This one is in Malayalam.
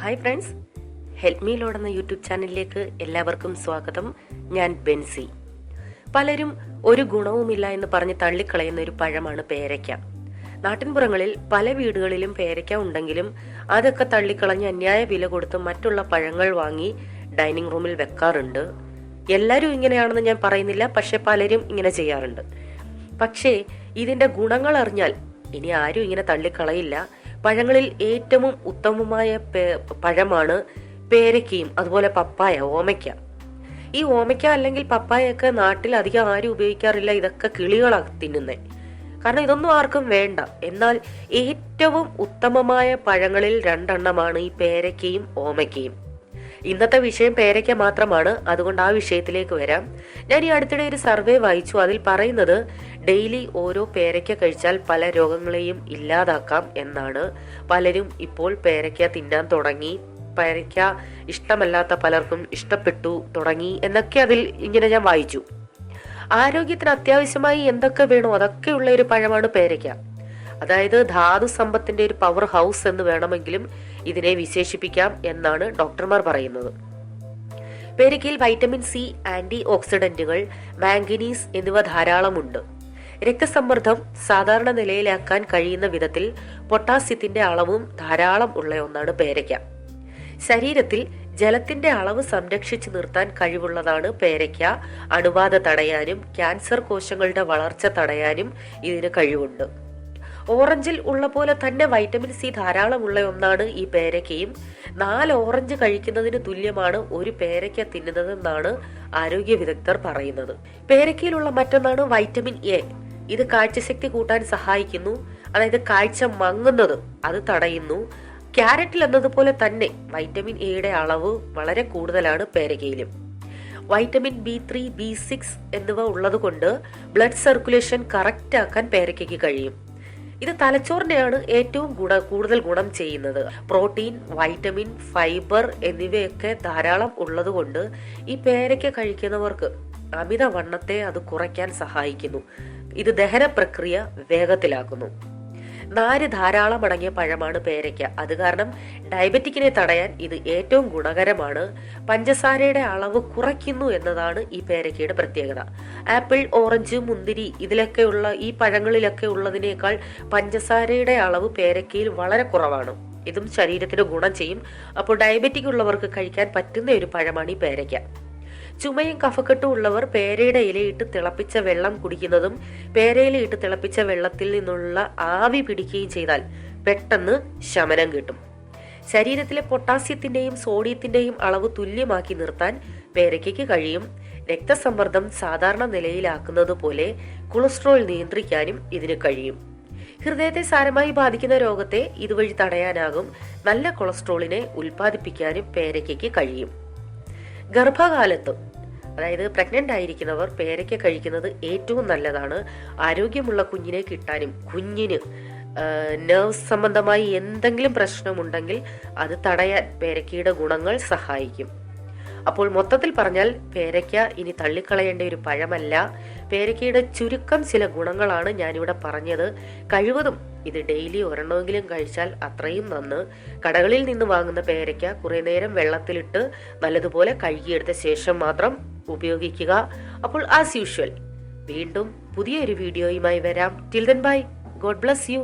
Hi friends. Help me lord എന്ന യൂട്യൂബ് ചാനലിലേക്ക് എല്ലാവർക്കും സ്വാഗതം. ഞാൻ ബെൻസി. പലരും ഒരു ഗുണവുമില്ല എന്ന് പറഞ്ഞ് തള്ളിക്കളയുന്ന ഒരു പഴമാണ് പേരയ്ക്ക. നാട്ടിൻപുറങ്ങളിൽ പല വീടുകളിലും പേരയ്ക്ക ഉണ്ടെങ്കിലും അതൊക്കെ തള്ളിക്കളഞ്ഞ് അന്യായ വില കൊടുത്ത് മറ്റുള്ള പഴങ്ങൾ വാങ്ങി ഡൈനിങ് റൂമിൽ വെക്കാറുണ്ട്. എല്ലാവരും ഇങ്ങനെയാണെന്ന് ഞാൻ പറയുന്നില്ല പക്ഷെ പലരും ഇങ്ങനെ ചെയ്യാറുണ്ട്. പക്ഷേ ഇതിന്റെ ഗുണങ്ങൾ അറിഞ്ഞാൽ ഇനി ആരും ഇങ്ങനെ തള്ളിക്കളയില്ല. പഴങ്ങളിൽ ഏറ്റവും ഉത്തമമായ പഴമാണ് പേരക്കയും അതുപോലെ പപ്പായ ഓമയ്ക്ക. ഈ ഓമയ്ക്ക അല്ലെങ്കിൽ പപ്പായൊക്കെ നാട്ടിൽ അധികം ആരും ഉപയോഗിക്കാറില്ല ഇതൊക്കെ കിളികളാണ് തിന്നുന്നത് കാരണം ഇതൊന്നും ആർക്കും വേണ്ട. എന്നാൽ ഏറ്റവും ഉത്തമമായ പഴങ്ങളിൽ രണ്ടെണ്ണമാണ് ഈ പേരക്കയും ഓമയ്ക്കയും. ഇന്നത്തെ വിഷയം പേരയ്ക്ക മാത്രമാണ്. അതുകൊണ്ട് ആ വിഷയത്തിലേക്ക് വരാം. ഞാൻ ഈ അടുത്തിടെ ഒരു സർവേ വായിച്ചു. അതിൽ പറയുന്നത് ഡെയിലി ഓരോ പേരയ്ക്ക കഴിച്ചാൽ പല രോഗങ്ങളെയും ഇല്ലാതാക്കാം എന്നാണ്. പലരും ഇപ്പോൾ പേരയ്ക്ക തിന്നാൻ തുടങ്ങി. പേരയ്ക്ക ഇഷ്ടമല്ലാത്ത പലർക്കും ഇഷ്ടപ്പെട്ടു തുടങ്ങി എന്നൊക്കെ അതിൽ ഇങ്ങനെ ഞാൻ വായിച്ചു. ആരോഗ്യത്തിന് അത്യാവശ്യമായി എന്തൊക്കെ വേണോ അതൊക്കെയുള്ള ഒരു പഴമാണ് പേരയ്ക്ക. അതായത് ധാതു സമ്പത്തിന്റെ ഒരു പവർ ഹൗസ് എന്ന് വേണമെങ്കിലും ഇതിനെ വിശേഷിപ്പിക്കാം എന്നാണ് ഡോക്ടർമാർ പറയുന്നത്. പേരക്കയിൽ വൈറ്റമിൻ സി ആന്റി ഓക്സിഡന്റുകൾ മാംഗനീസ് എന്നിവ ധാരാളമുണ്ട്. രക്തസമ്മർദ്ദം സാധാരണ നിലയിലാക്കാൻ കഴിയുന്ന വിധത്തിൽ പൊട്ടാസ്യത്തിന്റെ അളവും ധാരാളം ഉള്ള ഒന്നാണ് പേരയ്ക്ക. ശരീരത്തിൽ ജലത്തിന്റെ അളവ് സംരക്ഷിച്ചു നിർത്താൻ കഴിവുള്ളതാണ് പേരയ്ക്ക. അണുബാധ തടയാനും ക്യാൻസർ കോശങ്ങളുടെ വളർച്ച തടയാനും ഇതിന് കഴിവുണ്ട്. ഓറഞ്ചിൽ ഉള്ള പോലെ തന്നെ വൈറ്റമിൻ സി ധാരാളമുള്ള ഒന്നാണ് ഈ പേരക്കയും നാല് ഓറഞ്ച് കഴിക്കുന്നതിന് തുല്യമാണ് ഒരു പേരക്ക തിന്നുന്നതെന്നാണ് ആരോഗ്യ വിദഗ്ധർ പറയുന്നത്. പേരക്കയിലുള്ള മറ്റൊന്നാണ് വൈറ്റമിൻ എ ഇത് കാഴ്ചശക്തി കൂട്ടാൻ സഹായിക്കുന്നു. അതായത് കാഴ്ച മങ്ങുന്നത് അത് തടയുന്നു. ക്യാരറ്റിൽ എന്നതുപോലെ തന്നെ വൈറ്റമിൻ എയുടെ അളവ് വളരെ കൂടുതലാണ് പേരക്കയിലും vitamin B three B six എന്നിവ ഉള്ളതുകൊണ്ട് ബ്ലഡ് സർക്കുലേഷൻ കറക്റ്റ് ആക്കാൻ പേരയ്ക്കയ്ക്ക് കഴിയും. ഇത് തലച്ചോറിനെയാണ് ഏറ്റവും ഗുണ കൂടുതൽ ഗുണം ചെയ്യുന്നത്. പ്രോട്ടീൻ വൈറ്റമിൻ ഫൈബർ എന്നിവയൊക്കെ ധാരാളം ഉള്ളതുകൊണ്ട് ഈ പേരയ്ക്ക കഴിക്കുന്നവർക്ക് അമിതവണ്ണത്തെ അത് കുറയ്ക്കാൻ സഹായിക്കുന്നു. ഇത് ദഹന പ്രക്രിയ വേഗത്തിലാക്കുന്നു. നാര് ധാരാളം അടങ്ങിയ പഴമാണ് പേരയ്ക്ക. അത് കാരണം ഡയബറ്റിക്കിനെ തടയാൻ ഇത് ഏറ്റവും ഗുണകരമാണ്. പഞ്ചസാരയുടെ അളവ് കുറയ്ക്കുന്നു എന്നതാണ് ഈ പേരയ്ക്കയുടെ പ്രത്യേകത. ആപ്പിൾ ഓറഞ്ച് മുന്തിരി ഇതിലൊക്കെയുള്ള ഈ പഴങ്ങളിലൊക്കെ ഉള്ളതിനേക്കാൾ പഞ്ചസാരയുടെ അളവ് പേരയ്ക്കയിൽ വളരെ കുറവാണ്. ഇതും ശരീരത്തിന് ഗുണം ചെയ്യും. അപ്പോൾ ഡയബറ്റിക് ഉള്ളവർക്ക് കഴിക്കാൻ പറ്റുന്ന ഒരു പഴമാണ് ഈ പേരയ്ക്ക. ചുമയും കഫക്കെട്ടും ഉള്ളവർ പേരയുടെ ഇലയിട്ട് തിളപ്പിച്ച വെള്ളം കുടിക്കുന്നതും പേരയിലയിട്ട് തിളപ്പിച്ച വെള്ളത്തിൽ നിന്നുള്ള ആവി പിടിക്കുകയും ചെയ്താൽ പെട്ടെന്ന് ശമനം കിട്ടും. ശരീരത്തിലെ പൊട്ടാസ്യത്തിന്റെയും സോഡിയത്തിന്റെയും അളവ് തുല്യമാക്കി നിർത്താൻ പേരയ്ക്കയ്ക്ക് കഴിയും. രക്തസമ്മർദ്ദം സാധാരണ നിലയിലാക്കുന്നത് പോലെ കൊളസ്ട്രോൾ നിയന്ത്രിക്കാനും ഇതിന് കഴിയും. ഹൃദയത്തെ സാരമായി ബാധിക്കുന്ന രോഗത്തെ ഇതുവഴി തടയാനാകും. നല്ല കൊളസ്ട്രോളിനെ ഉൽപ്പാദിപ്പിക്കാനും പേരയ്ക്കയ്ക്ക് കഴിയും. ഗർഭകാലത്ത് അതായത് പ്രഗ്നന്റ് ആയിരിക്കുന്നവർ പേരയ്ക്ക കഴിക്കുന്നത് ഏറ്റവും നല്ലതാണ്. ആരോഗ്യമുള്ള കുഞ്ഞിനെ കിട്ടാനും കുഞ്ഞിന് നെർവ്സ് സംബന്ധമായി എന്തെങ്കിലും പ്രശ്നമുണ്ടെങ്കിൽ അത് തടയാൻ പേരക്കയുടെ ഗുണങ്ങൾ സഹായിക്കും. അപ്പോൾ മൊത്തത്തിൽ പറഞ്ഞാൽ പേരയ്ക്ക ഇനി തള്ളിക്കളയേണ്ട ഒരു പഴമല്ല. പേരക്കയുടെ ചുരുക്കം ചില ഗുണങ്ങളാണ് ഞാനിവിടെ പറഞ്ഞത്. കഴിവതും ഇത് ഡെയിലി ഒരെണ്ണമെങ്കിലും കഴിച്ചാൽ അത്രയും നന്ന്. കടകളിൽ നിന്ന് വാങ്ങുന്ന പേരയ്ക്ക കുറേ നേരം വെള്ളത്തിലിട്ട് നല്ലതുപോലെ കഴുകിയെടുത്ത ശേഷം മാത്രം ഉപയോഗിക്കുക. അപ്പോൾ ആസ് യൂഷ്വൽ വീണ്ടും പുതിയൊരു വീഡിയോയുമായി വരാം. Till then bye God bless you